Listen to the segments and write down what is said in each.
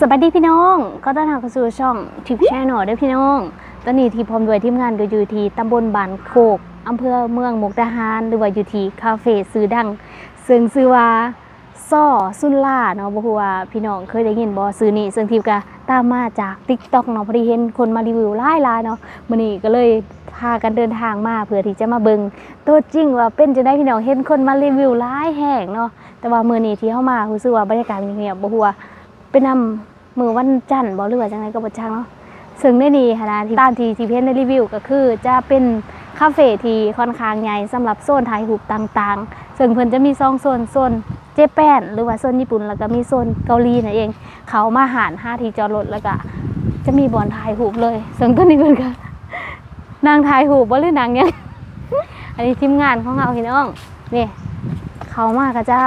สวัสดีพี่น้องก็ต้อนรับเข้าสู่ช่องทิปแชนอลด้วยพี่น้อง ตอนนี้ที่พร้อมด้วยทีมงานก็อยู่ที่ตำบลบานโคกอำเภอเมืองมุกดาหารหรือว่าอยู่ที่คาเฟ่ซื้อดังซึ่งชื่อว่าซ่อซุนล่าเนาะบ่ฮู้ว่าพี่น้องเคยได้ยินบ่ซื้อนี่ซึ่งทิปก็ตามมาจาก TikTok เนาะพอดีเห็นคนมารีวิวหลายๆเนาะมื้อนี้ก็เลยพากันเดินทางมาเพื่อที่จะมาเบิงตัวจริงว่าเป็นจังได๋พี่น้องเห็นคนมารีวิวหลายแห่งเนาะแต่ว่ามื้อนี้ที่เฮามารู้สึกว่าบรรยากาศเงียบๆบ่ฮู้ว่า ไปนำมือวันจันทร์บ่หรือว่าจังไดก็บ่จักเนาะซึ่งในนี้หั้นนะที่ตามที่ที่เพนได้รีวิวก็คือ จะเป็นคาเฟ่ที่ค่อนข้างใหญ่สำหรับโซนถ่ายรูปต่างๆ ซึ่งเพิ่นจะมีสองโซนโซนเจแปนหรือว่าโซนญี่ปุ่นแล้วก็มีโซนเกาหลีนั่นเอง เขามาหารห้าทีจอดรถแล้วก็จะมีบอนถ่ายรูปเลย ซึ่งตอนนี้เพิ่นก็นางถ่ายรูปบ่หรือนางยังอันนี้ทีมงานของเราพี่น้องนี่เขามาก็จะ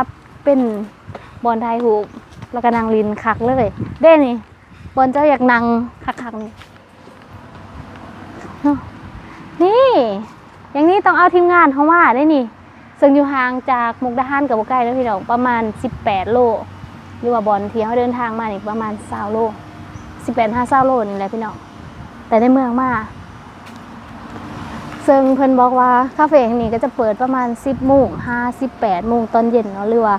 เป็นบอนถ่ายรูป แล้วก็นางลินคักเลย เด้นี่บนเจ้าอยากนางคักๆนี่เนาะนี่ อย่างนี้ต้องเอาทีมงานเขามาได้นี่ ซึ่งอยู่ห่างจากมุกดาหารกับบ่ใกล้แล้วพี่น้องประมาณ 18 โลหรือว่าบอลที่เขาเดินทางมานี่ประมาณ20โล18 5 20โลนี่แหละพี่น้องแต่ในเมืองมาซึ่งเพิ่นบอกว่าคาเฟ่แห่งนี้ก็จะเปิดประมาณ 10โมง58โมงตอนเย็นเนาะหรือว่า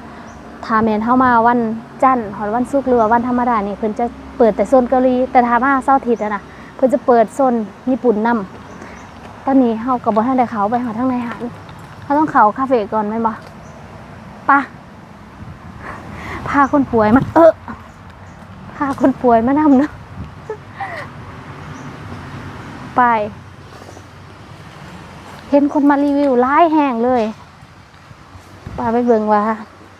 ถ้าแมนเข้ามาวันจันทร์หรือวันศุกร์หรือว่าวันธรรมดานี่เพิ่นจะเปิดแต่โซนเกาหลีแต่ถ้ามาเสาร์อาทิตย์นะเพิ่นจะเปิดโซนญี่ปุ่นนํตอนนี้เฮากับบ่ทันได้เข้าไปหาทางในหันเขาต้องเข้าคาเฟ่ก่อนแม่นบ่ปะพาคนป่วยมาเออพาคนป่วยมานำเนาะไป เห็นคนมารีวิวหลายแห่งเลยป้าไปเบิ่งว่า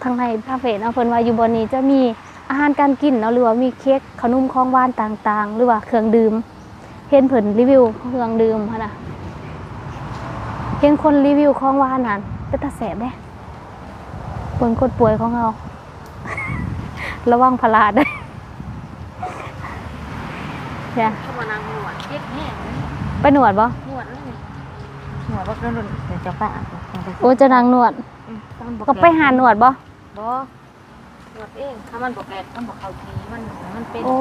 ทางในคาเฟ่เนาะเพิ่นว่าอยู่บนนี้จะมีอาหารการกินเนาะหรือว่ามีเค้กขนมของหวานต่างๆ หรือว่าเครื่องดื่มเห็นเพิ่นรีวิวเครื่องดื่มหั่นน่ะเห็นคนรีวิวของหวานนั่นเป็นตาแสบเด้เบิ่งคนป่วยของเรา ระวังพลาดเด้เนี่ยเข้ามานางหนวดเย็กแห้งไปหนวดบ่หนวดแล้วนี่หนวดว่าโดนเดี๋ยวจะป้าโอ้จะนางหนวดก็ไปหาหนวดบ่ บ่หนวดเองถ้ามันบอกแกดต้องบอกเขาทีมันมันเป็นโอ้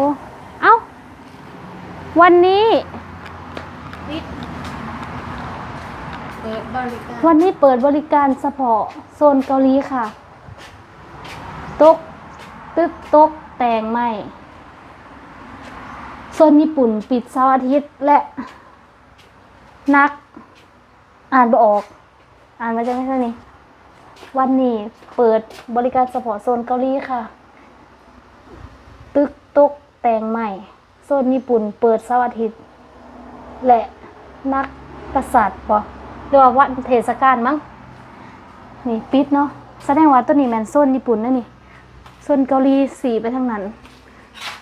เอ้า วันนี้ติดเปิดบริการวันนี้เปิดบริการเฉพาะโซนเกาหลีค่ะ ตก ตึกตกแต่งไม่โซนญี่ปุ่นปิดเสาร์อาทิตย์และ นัก อ่านบ่ออก อ่านมาจากไหนเท่านี้ วันนี้เปิดบริการเฉพาะโซนเกาหลีค่ะ ตึกตกแต่งใหม่ โซนญี่ปุ่นเปิดเสาร์อาทิตย์ และนักกษัตริย์บ่หรือว่าวันเทศกาลมั้ง นี่ปิดเนาะ แสดงว่าตัวนี้แมนโซนญี่ปุ่นนะนี่ โซนเกาหลีสีไปทางนั้น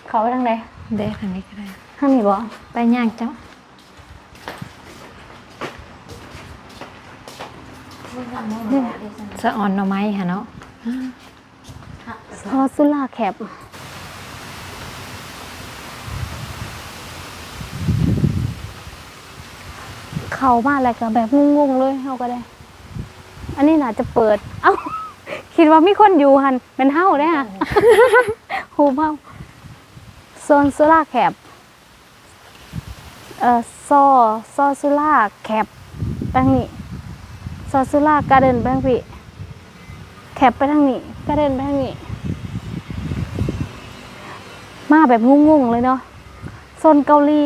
เขาไปทางไหน เด็กทางนี้ก็ได้ ทางนี้บ่ไปย่างเจ้า สะอ่อนหน่อไม้ค่ะเนาะซอสุล่าแคปเขามาอะไรกับแบบงงๆเลยเขาก็ได้ อันนี้น่าจะเปิด เอ้า คิดว่ามีคนอยู่หันเป็นเฮ้าได้ฮะหูเมาโซนสุล่าแคปเอ่อซอซอสุล่าแคปไปทางนี้ ซอสุล่าการ์เดนไปทางพี่แคปไปทางนี้การ์เดนไปทางนี้ มาแบบงงๆเลยเนาะโซนเกาหลี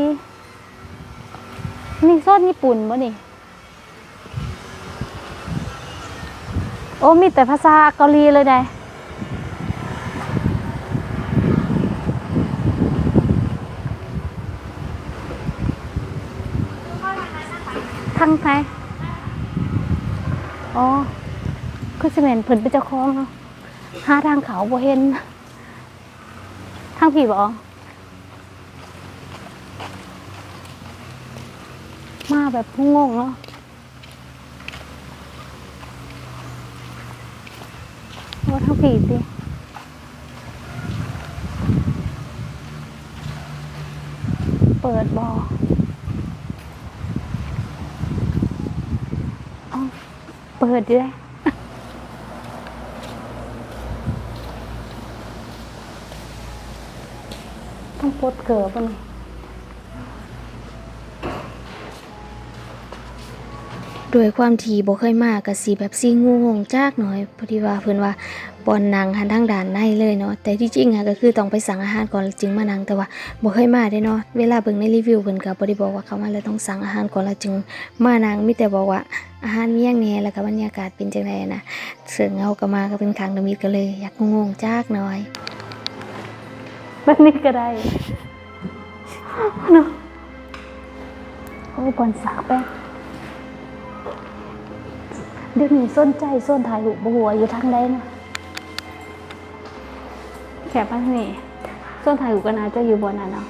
นี่โซนญี่ปุ่นปะนี่ โอ้มีแต่ภาษาเกาหลีเลยได้ทางไหนอ๋อ คือสิเมนเพิ่นเป็นเจ้าของเนาะหาทางเขาบ่เห็น ทางผีบอมาแบบงงเนาะว่าทางผีสิเปิดบออเปิดดิเลย ต้อง ปลดเกิบมันด้วยความที่บ่เคยมาก็สิแบบสิงงๆจากหน่อยพอดีว่าเพิ่นว่าบอนนางหันทางด่านในเลยเนาะแต่ที่จริงอะก็คือต้องไปสั่งอาหารก่อนแล้วจึงมานั่งแต่ว่าบ่เคยมาเด้เนาะเวลาเบิ่งในรีวิวเพิ่นก็บ่ได้บอกว่าเขามาแล้วต้องสั่งอาหารก่อนแล้วจึงมานั่งมีแต่บอกว่าอาหารมีหยังแหน่แล้วก็บรรยากาศเป็นจังไดนะซึ่งเฮาก็มาก็เป็นครั้งเดยวมิดก็เลย อยากงงๆจากหน่อยแบบนี้ก็ได้ เนาะโอ้ยบอลสาแป๊บเดี๋ยวนี้สนใจส้นถ่ายรูปบัวาอยู่ทางใดเนาะแขกบ้านนี่ส้นถ่ายรูปก็น่าจะอยู่บนนั้นเนาะ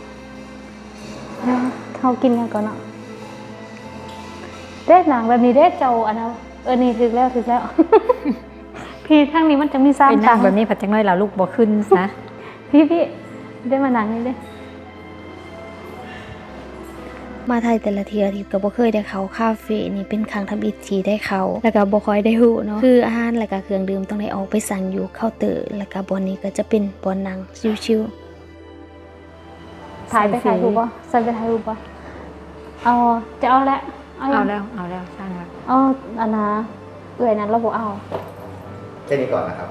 เนาะเขากินกันก่อนเนาะเด็ดหนังแบบนี้เด็ดเจ้าอันนั้นเออนี่ถึกแล้วถึกแล้ว พี่ทางนี้มันจะมีไปซ้ำนั่ตังงแบบนี้ผัดจังน้อยเราลูกบ่ขึ้นนะพี่พี่ได้มาหนังนี่เด้ มาไทยแต่ละเทียที่ก็บ่เคยได้เข้าคาเฟ่นี่เป็นครั้งทำอิฐที่ได้เข้าแล้วก็บ่ค่อยได้ฮู้เนาะคืออาหารแล้วก็เครื่องดื่มต้องได้ออกไปสั่งอยู่เคาน์เตอร์แล้วก็บอนนี้ก็จะเป็นบอนนั่งชิวๆถ่ายไปถ่ายรูปบ่ใส่ไปถ่ายรูปบ่เอาจะเอาละเอาเอายังแล้วเอาแล้วสร้างแล้วเอาอันนะเอื้อยนั้นเราบ่เอาแค่นี้ก่อนนะครับ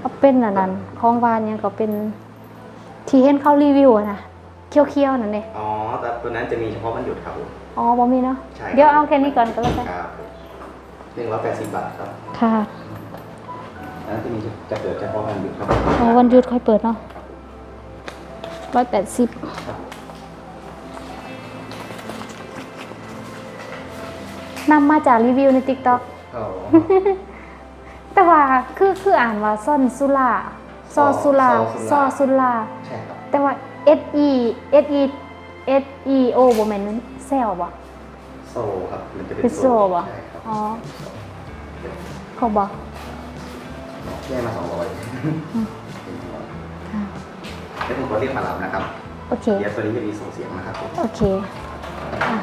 เอาเป็นอันนั้นของหวานยังก็เป็นที่เห็นเขารีวิวอะนะ เคี้ยวๆนั่นเด้อ๋อแต่ตัวนั้นจะมีเฉพาะวันหยุดครับผม อ๋อบ่มีเนาะใช่เดี๋ยวเอาแค่นี้ก่อนก็แล้วกันครับหนึ่งร้อยแปดสิบบาทครับค่ะอันนั้นจะมีจะเปิดเฉพาะวันหยุดครับอ๋อวันหยุดค่อยเปิดเนาะร้อยแปดสิบนำมาจากรีวิวใน TikTok อ๋อแต่ว่าคือคืออ่านว่าซ่อนสุลาซอสุลาซอสุลาใช่ครับแต่ว่า S E S E S E O บ่แม่นมันแซวบ่ โซครับ มันจะเป็นเป็นโซบ่ใช่ครับอ๋อ เขาบอกแย่มาสองร้อยเดี๋ยวผมขอเรียกมารับนะครับโอเค เดี๋ยวตัวนี้จะมีส่งเสียงนะครับผมโอเคอะ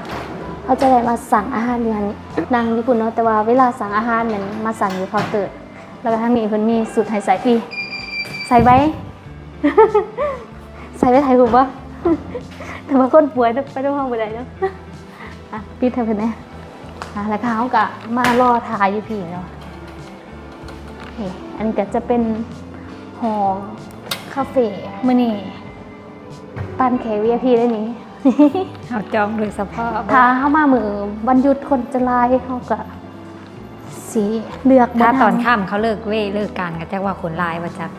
เขาจะได้มาสั่งอาหารอยู่ฮันนี้นางญี่ปุ่นเนาะ แต่ว่าเวลาสั่งอาหารเหมือนมาสั่งอยู่เคาน์เตอร์ แล้วก็ทางนี้เพิ่นมีสูตรไทยใส่ฟรีใส่ไว้ ใส่ไว้ไทยถูกปะแต่ว่าคนป่วยต้องไปต้องห้องไปไหนเนาะอะปิดเธอเพิ่นแน่อะแล้วก็เขาก็มารอถ่ายอยู่พี่เนาะนี่อันนี้ก็จะเป็นหอคาเฟ่มื้อนี้ปั้นแขก VIP ได้นี้เอาจองโดยเฉพาะถ้าเข้ามามือวันหยุดคนจะลายเขาก็สีเลือกถ้าบ่ตอนทัค่ำเขาเลิกเว้ยเลิกการก็จะว่าคนลายว่าจัก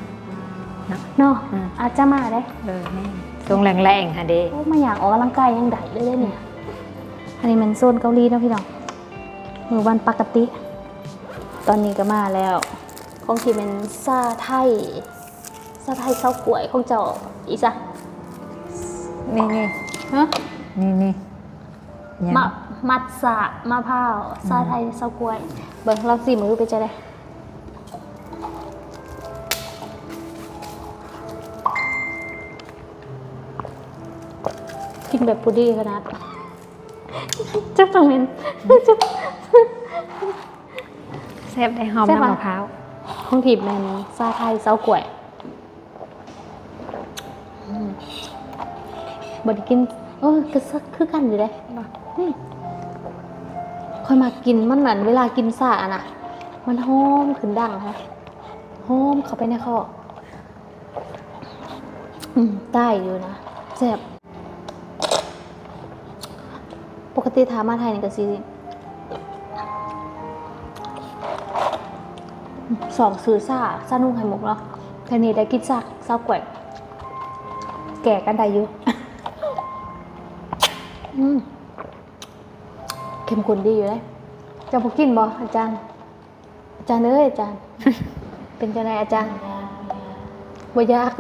เนาะอืม อาจจะมาได้เลยแม่ทรงแรงๆฮะเด้โอ้มาอยากออกกำลังกายยังได้เลยเด้เนี่ย อันนี้มันโซนเกาหลีเนาะพี่น้องมือวันปกติ ตอนนี้ก็มาแล้วของที่เป็นซาไทยซาไทยเซากล้วยของเจ้าอีสะนี่นี่ฮะ นี่นี่ยัง มะมัดสะมะพร้าวซาไทยเซากล้วย เบิ่งลองสิมือไปจะได้ แบบพุดดี้ขนาดจับตรงนี้จับแซ่บได้หอมแซ่บปะน้ำมะพร้าวของถีบแมนซาไทยเซากล้วยอืมบไดกินเออคือสักคือกันอยู่เลยนี่ค่อยมากินมันเหมือนเวลากินซาอะนะมันหอมขึ้นดังฮะหอมเข้าไปในคออืมได้อยู่นะแซ่บ ปกติถามมาไทยนี่ก็สิสองซื้อซ่าซ่านุ่งไข่มุกเนาะแค่นี้ได้กินซักเศร้ากล้วยแก่กันได้อยู่อืมเข้มข้นดีอยู่เลยจะพกกินบ่อาจารย์ อาจารย์เอ้ยอาจารย์ เป็นจังไงอาจารย์บ่ยาก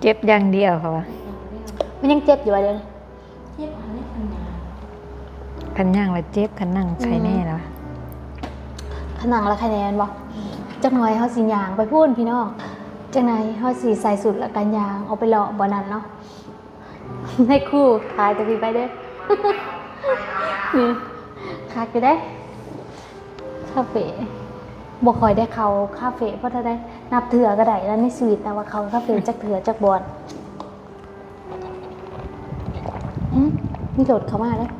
เจ็บอย่างเดียวเขาว่ามันยังเจ็บอยู่อะเดี๋ยวนี้ คันย่างแล้วเจ็บขันนั่งใครแน่แล้วขนั่งและคะแนนบอกจักหน่อยเขาสิยางไปพูดพี่น้องจังไหนเขาสีใส่สุดละกันยางเอาไปหล่อบอนั้นเนาะให้คู่ขายแต่พี่ไปเด้อนี่ขายก็ได้คาเฟ่บอกคอยได้เขาคาเฟ่เพราะถ้าได้นับเถื่อก็ได้แล้วในสวิตนะว่าเขาคาเฟ่จักเถื่อจักบอดนี่โดดเขามาเลย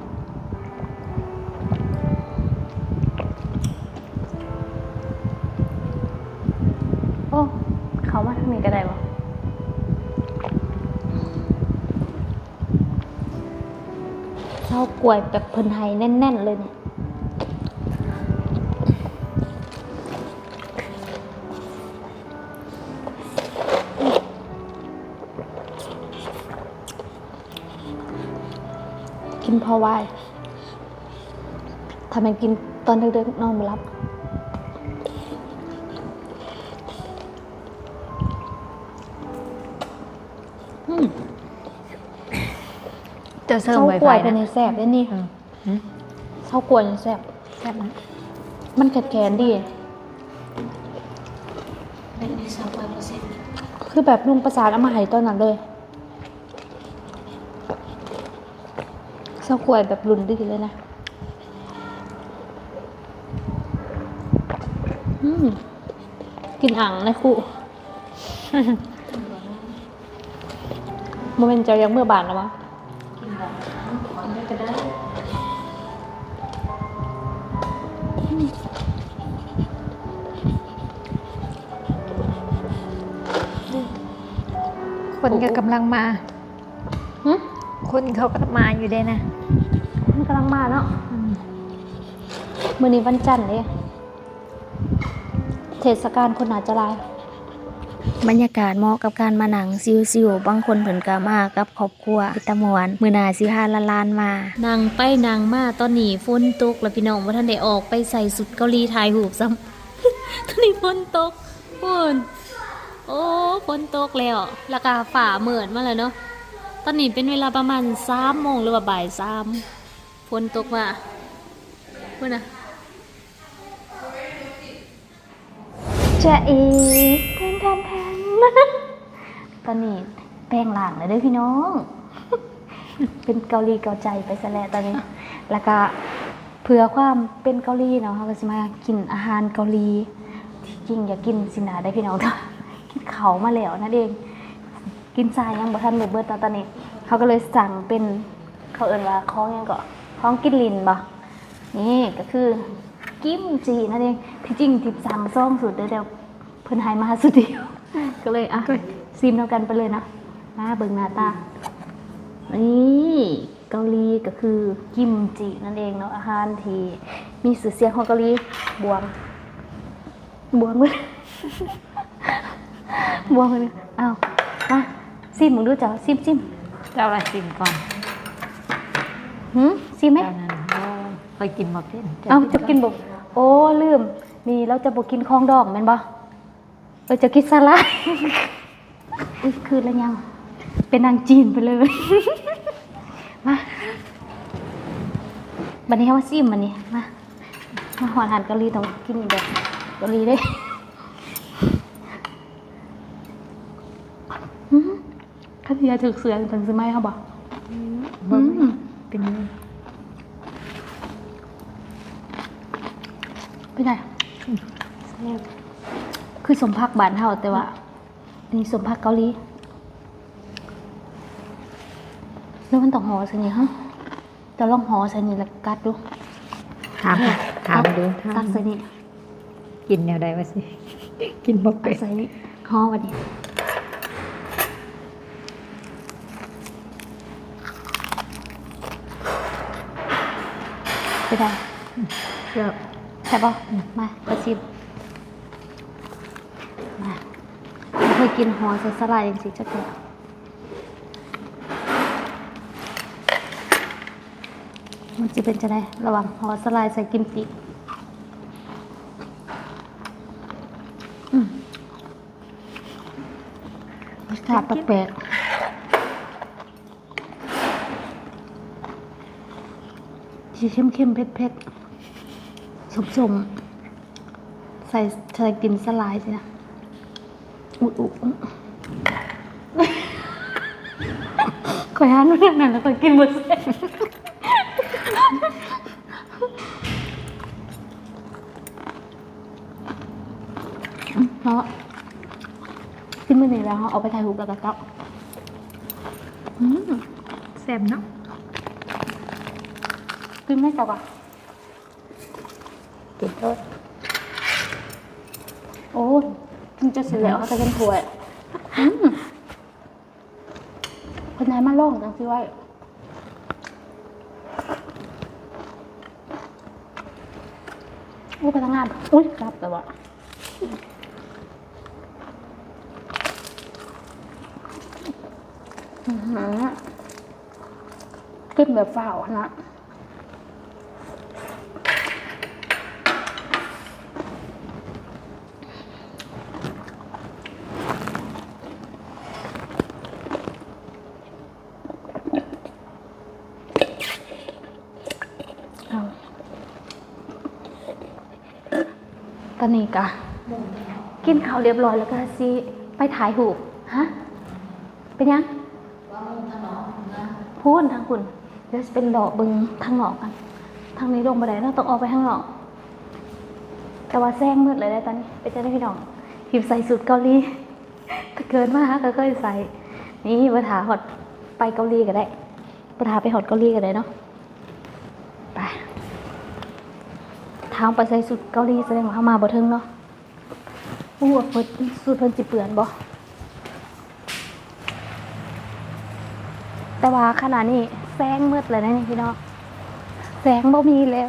กล้วยแบบเพิ่นไห้แน่น ๆ เลยเนี่ยกินพอไหวทำไมกินตอนเด็กๆนอนไม่หลับ เสริมเศร้าไวกล้ไฟวยเป็นนะแสบได้นี่อืมเศร้ากล้วยแสบแซ่บนะมันแขนๆดี เป็นที่สองร้อยเปอร์เซ็นต์คือแบบลุงประสานเอามาให้ตอนนั้นเลยเศร้ากล้วยแบบรุนดีเลยนะอืมกินอ่างนะครู โมเมนต์เจะยังเมื่อบานแล้ววะ คนก็กำลังมาหึคนเขาก็มาอยู่เด้นะมันกำลังมาเนาะมื่อนี้วันจันทร์เลยเทศกาลคนอาจจะหลาย บรรยากาศเหมาะกับการมาหนังซิวๆบางคนเพิ่นก็มากับครอบครัวพิตามวนมื้อหน้าสิพาลานๆมานางไปนางมาตอนนี้ฝนตกแล้วพี่น้องบ่ทันได้ออกไปใส่สุดเกาหลีถ่ายรูปซ้ำตอนนี้ฝนตกฝุ่นโอ้ฝนตกแล้วแล้วก็ฝ่าเหมือนมาแล้วเนาะตอนนี้เป็นเวลาประมาณ3โมงหรือว่าบ่าย3ฝนตกมาเมื่อนะจะอีแทนแทนแทน ตอนนี้แป้งหลางเลยด้อพี่น้อง เป็นเกาหลีเกาใจไปซะแล้วตอนนี้ แล้วก็เพื่อความเป็นเกาหลีเนาะเขาก็จะมากินอาหารเกาหลี ที่จริงอยากกินสินาได้พี่น้องกินเขามาแล้วนั่นเอง กินทรายยังบ่ทันเลยเบิดเนาะตอนนี้ เขาก็เลยสั่งเป็นเขาเอ่นว่าของยังก็ของกินลินบ่นี่ก็คือกิมจีนั่นเองที่จริงทิปสั่งซ่องสุดเดียวเพิ่นให้มาสุดเดียว ก็เลยอะซีมเท่ากันไปเลยนะมาเบิ่งหน้าตา นี่เกาหลีก็คือกิมจินั่นเองเนาะอาหารที่มีสื่อเสียงของเกาหลีบวงบวงเลยบวงเลยอ้าวมาซิมมึงดูจ้ะซิมซิมเจ้าละชิมก่อนหืมซิมไหมเจ้านั้นโอ้เคยกินมาเป็นเอ้าจะกินบอกโอ้ลืมนี่เราจะบอกกินของดองแม่นบ่ เราจะกินสลัดอุ้ยคืนแล้วยัง เป็นนางจีนไปเลย มาบันนี้เขามาซิมมันนี่มามาหอนอหารเกาหลีต้องกินแบบเกาหลีเด้อื้อหือข้าที่จะถึกเสือถึงซื้อไหมเขาบอกเบิ่งอืมเป็นยังไงเป็นไง คือสมพักบานเฮาแต่ว่านี่สมพักเกาหลีแล้วมันต้องห่อใส่นี่ฮะจะลองห่อใส่นี่แล้วกัดดูถามค่ะถามดูกัดใส่นี่กินแนวใดวะสิ กินบ่กัเป็ดนใส่นี่ห่อวันนี้ไปได้เชื่อใช่ป่ะมาประชิมมาไม่ เคยกินหอใส่สลายอย่างสิจะเกิดมันจะเป็นจะได้ระหว่างหอสลายใส่กิมจิอืมรสชาติแปลกๆที่เข้มๆเผ็ดๆสมๆใส่ใส่กินสลายสินะ อุ๊ยอุ๊ยอุ๊ยขอยหันมาทางนั้นแล้วก็กินหมดเลยเพราะกินมื้อนี้แล้วเขาเอาไปถ่ายรูปแล้วก็กลับอืมแซ่บเนาะกินไม่จับอะกินเลยโอ้ ยกินจะเสร็จแล้วเขาจะเป็นถ้วยอืมคนไหนมาล่องจังสิไว้อุ้ยพนักงาน อุ้ยรับแต่ว่าอือหือขึ้นแบบเฝ้านะ ตอนนี้กะกินข้าวเรียบร้อยแล้วก็สิไปถ่ายหูปฮะเป็นยังพูดทางคุณเดี๋ยวสิเป็นดอกบึงทางนอกกันทางนี้ลงบันไดเราต้องออกไปข้างนอก แต่ว่าแซงมืดเลยได้ตอนนี้ไปเจอได้พี่น้องพิมพ์ใส่สูตรเกาหลีถ้าเกินมากก็เคยใส่นี่ปัญหาหอดไปเกาหลีก็ได้ปัญหาไปหอดเกาหลีก็ได้เนาะ ไป ทางไปใส่สุดเกาหลีแสดงว่าเขามาบ่ทึงเนาะโอ้โหเพิ่นสุดเพิ่นจิเปื่อนบ่แต่ว่าขณะนี้แสงมืดเลยนะนี่พี่น้องแสงบ่มีแล้ว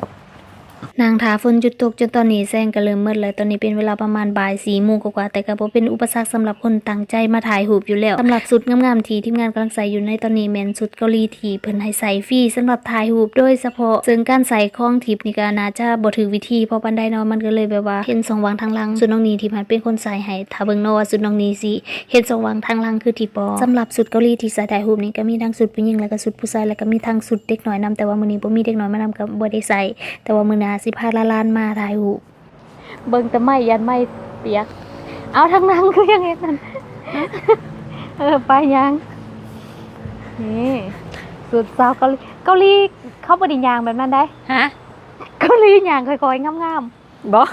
นางถาฝนจุดตกจนตอนนี้แซงก็เริ่มมืดแล้วตอนนี้เป็นเวลาประมาณบ่ายสี่โมงกว่าแต่ก็บ่เป็นอุปสรรคสำหรับคนตั้งใจมาถ่ายรูปอยู่แล้วสำหรับสุดงามๆที่ทีมงานกำลังใส่อยู่ในตอนนี้แมนสุดเกาหลีที่เพิ่นให้ใส่ฟรีสำหรับถ่ายรูปโดยเฉพาะซึ่งการใส่ของทิปนี่ก็น่าจะบ่ถือวิธีพราะปานใดเนาะมันก็เลยแบบว่าเห็นสองวางทางลังสุดน้องนีที่มันเป็นคนใส่ให้ถ้าเบิ่งเนาะว่าสุดน้องนีสิเห็นสองวางทางลังคือที่ปอมสำหรับสุดเกาหลีที่ใส่ถ่ายรูปนี่ก็มีทั้งสุดผู้หญิงแล้วก็สุดผู้ชายแล้วก็มีทั้งสุดเด็กน้อยนํแต่ว่ามื้อนี้บ่มีเด็กน้อยมานำก็บ่ได้ใส่แต่ว่ามือหนาสิพาละลานมาถ่ายหูปเบิ่งแต่ไม่ยันไม่เปียก เอาทั้งนั้นคือยังไงนั่นเออไปยังนี่สุดสาวเกาหลีเกาหลีเขาบไดิยางแบบนั้นได้ฮะเกาหลียางค่อยๆงามบ่ๆ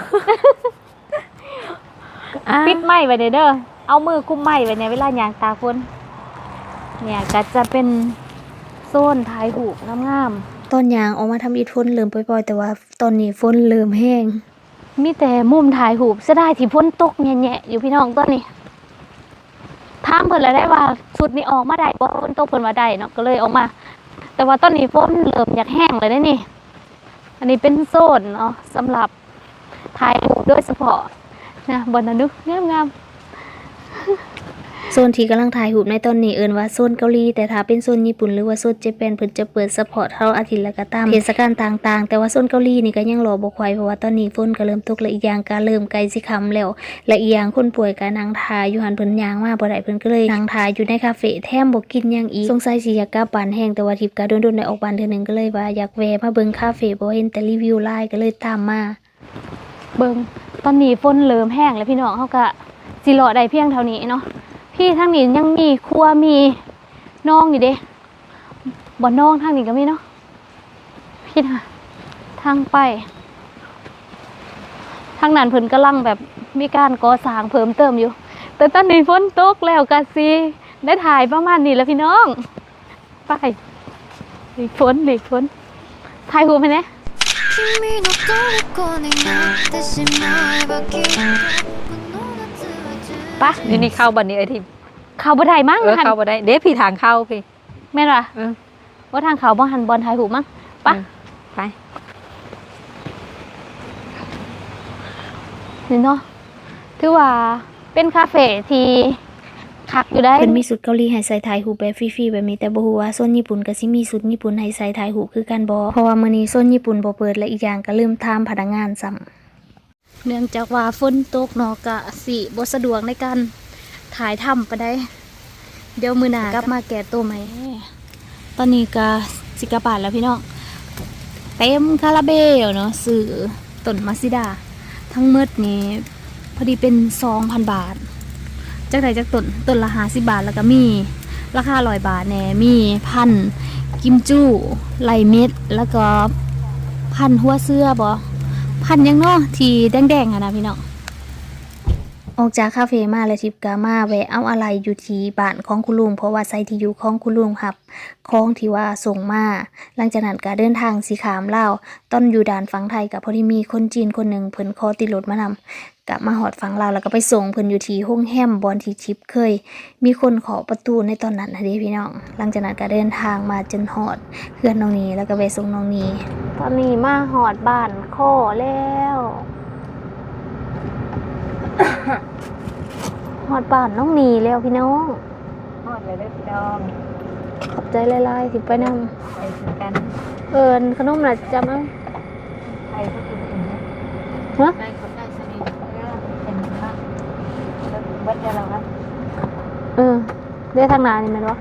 ปิดไม้ไว้เด้อเด้อเอามือกุมไม้ไว้เนี่ยเวลายางตาคนเนี่ยก็จะเป็นโซนถ่ายหูปงามๆ ตอนยางออกมาทำอีทฝนเริ่มปล่อยๆ แต่ว่าตอนนี้ฝนเริ่มแห้ง มีแต่มุมถ่ายหูปเสียดายที่ฝนตกแง่ๆอยู่พี่น้องตอนนี้ถามเพิ่นแล้วได้ว่าชุดนี้ออกมาได้บ่ฝนตกเพิ่นว่าได้เนาะก็เลยออกมา แต่ว่าตอนนี้ฝนเริ่มอยากแห้งเลยเด้นี่ อันนี้เป็นโซนเนาะสำหรับถ่ายรูปโดยเฉพาะนะบนนั้นดูงามๆ โซนที่กำลังถ่ายรูในตอนนี้เอินว่าโซนเกาหลีแต่ถ้าเป็นโซนญี่ปุ่นหรือว่าโซนเจแปนเพิ่นจะเปิดซัพพอร์ตเท่าอาทิตย์ละก็ตามเทศกาลต่างๆ แต่ว่าโซนเกาหลีนี่ก็ยังรอบ่ค่อยเพราะว่าตอนนี้ฝนก็เริ่มตกและอีกอย่างก็เริ่มใกลสิค่ำแล้ว และอีกอย่างคนป่วยก็นั่งทาอยู่หันเพิ่นยางมาบ่ได้เพิ่นก็เลยนั่งทาอยู่ในคาเฟ่แถมบ่กินหยังอีกสงสัยสิอยากกลับบ้านแห้งแต่ว่าทิพย์ก็โดนๆได้ออกบ้านเทื่อหนึงก็เลยว่าอยากแวะมาเบิ่งคาเฟ่บ่เห็นแต่รีวิวไลน์ก็เลยตามมาเบิ่งตอนนี้ฝนเริ่มแห้งแล้วพี่น้องเฮาก็สิรอได้เพียงเท่านี้เนาะ พี่ทางนี้ยังมีครัวมีน้องอยู่เด้บ่น้องทางนี้ก็มีเนาะพี่นะทางไป ทางนั้นเพิ่นกำลังแบบมีการก่อสร้างเพิ่มเติมอยู่ แต่ตอนนี้ฝนตกแล้วก็สิได้ถ่ายประมาณนี้แล้วพี่น้อง ไปหลีกฝนหลีกฝนถ่ายรูปให้แหน่ 君の虜になってしまえばきっとこの夏は充 ปะนี่นี่เข้าบัดนี้ไอ้ที่เข้าบ่ได้มั้งเออหันเข้าบ่ได้เด้พี่ทางเข้าพี่ แม่นว่ะเออ ว่าทางเขาบ่หันบอลถ่ายรูปมั้ง ปะอืมไปนี่เนาะถือว่าเป็นคาเฟ่ที่คักอยู่ได้เป็นมีสุดเกาหลีให้ใส่ถ่ายรูปแบบฟรีๆแบบนี้แต่บ่ฮู้ว่าโซนญี่ปุ่นก็สิมีสุดญี่ปุ่นให้ใส่ถ่ายรูปคือกันบ่เพราะว่ามื้อนี้โซนญี่ปุ่นบ่เปิดและอีกอย่างก็ลืมถามพนักงานซ้ำ เนื่องจากว่าฝนตกเนาะก็สิบ่สะดวกในการถ่ายทำไปได้ เดี๋ยวมื้อหน้ากลับมาแก้ตัวใหม่ตอนนี้ก็สิกลับบ้านแล้วพี่น้อง เต็มคาราเบลเนาะซื้อต้นมาซิดา ทั้งหมดนี้พอดีเป็นสองพันบาท จากใดจากต้นต้นละห้าสิบาทแล้วก็มี ราคาร้อยบาทแหน่มีพันกิมจูไหลเม็ด แล้วก็พันหัวเสื้อบ่ พันยังเนาะที่แดงๆอะนะพี่น้องออกจากคาเฟ่มาแล้วทิปกามาแวะเอาอะไรอยู่ที่บ้านของคุณลุงเพราะว่าไซต์ที่อยู่ของคุณลุงครับของที่ว่าส่งมาหลังจากนั้นก็เดินทางสีขามลาต้นอยู่ด่านฝั่งไทยกับพอดีมีคนจีนคนหนึ่งเพิ่นคอติดรถมานำ กลับมาหอดฝั่งลาวแล้วก็ไปส่งเพิ่นอยู่ที่ห้องแฮมบอนที่ทิพย์เคย มีคนขอประตูในตอนนั้นนะเด้พี่น้อง หลังจากนั้นก็เดินทางมาจนหอดเพื่อนน้องนีแล้วก็ไปส่งน้องนีตอนนี้มาหอดบ้านข้อแล้วหอดบ้านน้องนีแล้วพี่น้องฮอดเลยเด้อพี่น้องขอบใจหลายๆที่ไปนไปถึงกันำเอินขนมน่ะจำเอาไปก็คือถึงนะฮะได้คนได้สนิทเออเป็นบ้างแล้วเบิดได้แล้วครับเออได้ทางหนานี่แมันวะ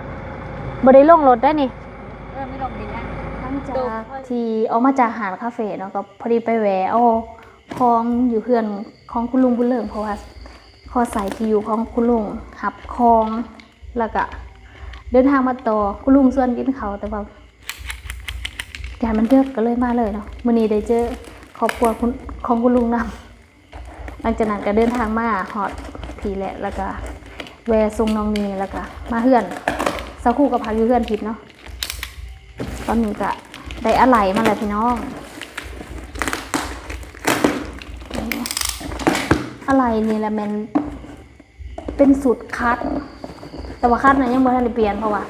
บ่ได้ลงรถได้นี่ เออไม่ลงดีนะหลังจากที่ออกมาจากหาดคาเฟ่เนาะก็พอดีไปแวะเอาของอยู่เพื่อนของคุณลุงบุญเลิงเพราะว่าขอใส่ที่อยู่ของคุณลุงหับคองแล้วก็เดินทางมาต่อคุณลุงส่วนกินเขาวแต่ว่าการมันเลือกก็เลยมาเลยเนาะมื้อนี้ได้เจอครอบครัวคุณของคุณลุงนำหลังจากนั้นก็เดินทางมาฮอดีแหละแล้วก็แวะส่งน้องนีแล้วก็มาเฮือนสักคู่ก็พักอยู่เฮือนทิพย์เนาะตอนนี้ก็ได้อะไรมาแล้วพี่น้องอะไรนี่แหละมันเป็นสูตรคัด แต่ว่าคัดนั้นยังไม่ทันได้เปลี่ยนเพราะว่า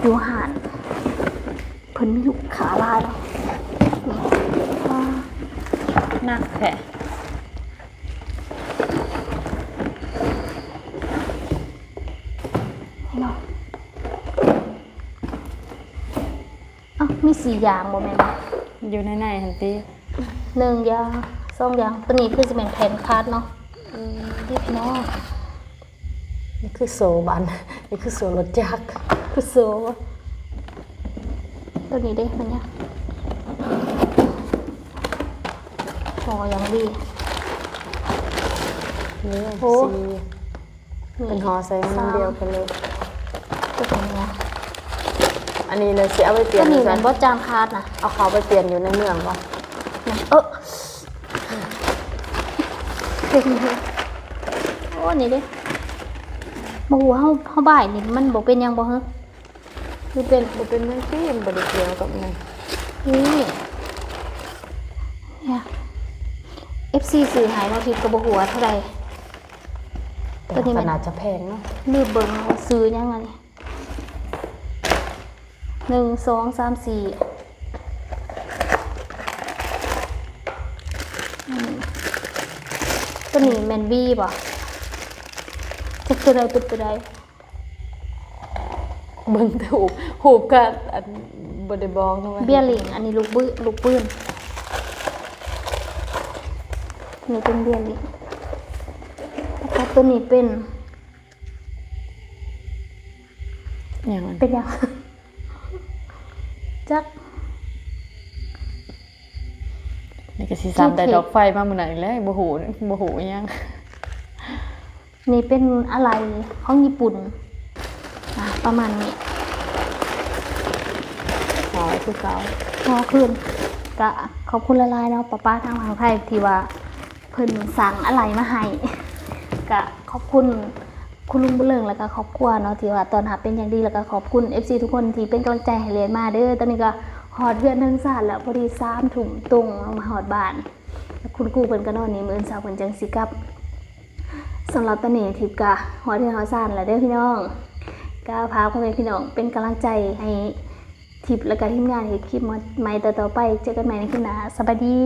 อยู่หานเพิ่นมีลูกขาลายแล้วนี่อ่านักแค่ ให้เนาะเอ้ามี สี่อย่างบ่แม่นบ่อยู่ในในหันตีหนึ่งอย่างสองอย่างตัวนี้คือจะเป็นแผ่นคัดเนาะที่พี่น้องนี่คือโซบันนี่คือโซรถจักรคือโซตัวนี้ได้มันเนี่ยพอยังดีนี่โอ้สีเป็นหอใส่มันเดียวกันเลยตัวนี้นะ อันนี้เลยสิเอาไปเปลี่ตัยนวนี้กัมันนบอจางคาดนะเอาเขาไปเปลี่ยนอยู่ในเมืองป่ะเออเป็นไงโอ้นี่เด้บหัวเฮาเฮาบ่ายนี่มันบอกเป็นหยังบ่ฮะคือเป็นบ่เป็นนั่นที่มันบริเกี่ยวกับมันนี่เนี่ย FC สื่อหายมาทิพย์กับหัวเท่าไหร่แต่ตัวนี้มัน ขนาดจะแพงเนาะรีบเบิ่งว่าซื้อยังไง หนึ่งสองสามสี่อืมตัวนี้แมนบี้ป่ะจะตัวใดเป็นตัวใดเบิ่งแต่หูบหูบก็อันบ่ได้บอกทำไมเบี้ยหลิงอันนี้ลูกบื้อลูกปืนนี่เป็นเบี้ยหลิงแล้วก็ตัวนี้เป็นอย่างนั้นเป็นยัง จัก นี่ก็สิซ้ำแต่ดอกไฟมามื้อไหนแล้วบ่ฮู้บ่ฮู้อิหยังนี่เป็นอะไรของญี่ปุ่นอะประมาณนี้หอคือเก่าพอคืนก็ขอบคุณละลายๆเนาะป้าป้าทางฝั่งไทยที่ว่าเพิ่นสั่งอะไรมาให้ก็ขอบคุณคุณลุงบุญเลิงแล้วก็ครอบครัวเนาะที่ว่าตอนหาเป็นอย่างดีแล้วก็ขอบคุณ FC ทุกคนที่เป็นกำลังใจให้เรียนมาเด้อตอนนี้ก็ หอดเพื่อนทั้งสานแล้วพอดีสามถุงตรงเอามาหอดบ้าน คุณกูเพิ่นก็นอนนี่มื้อนเช้าเพิ่นจังสิกลับสำหรับตอนนี้ทิพกะหอดเพื่อนเฮาสานแล้วเด้อพี่น้องก็พาพ่อแม่พี่น้องเป็นกำลังใจให้ทิพและการทีมงานเฮ็ดคลิปใหม่ต่อๆไป เจอกันใหม่ในคลิปหน้าสวัสดี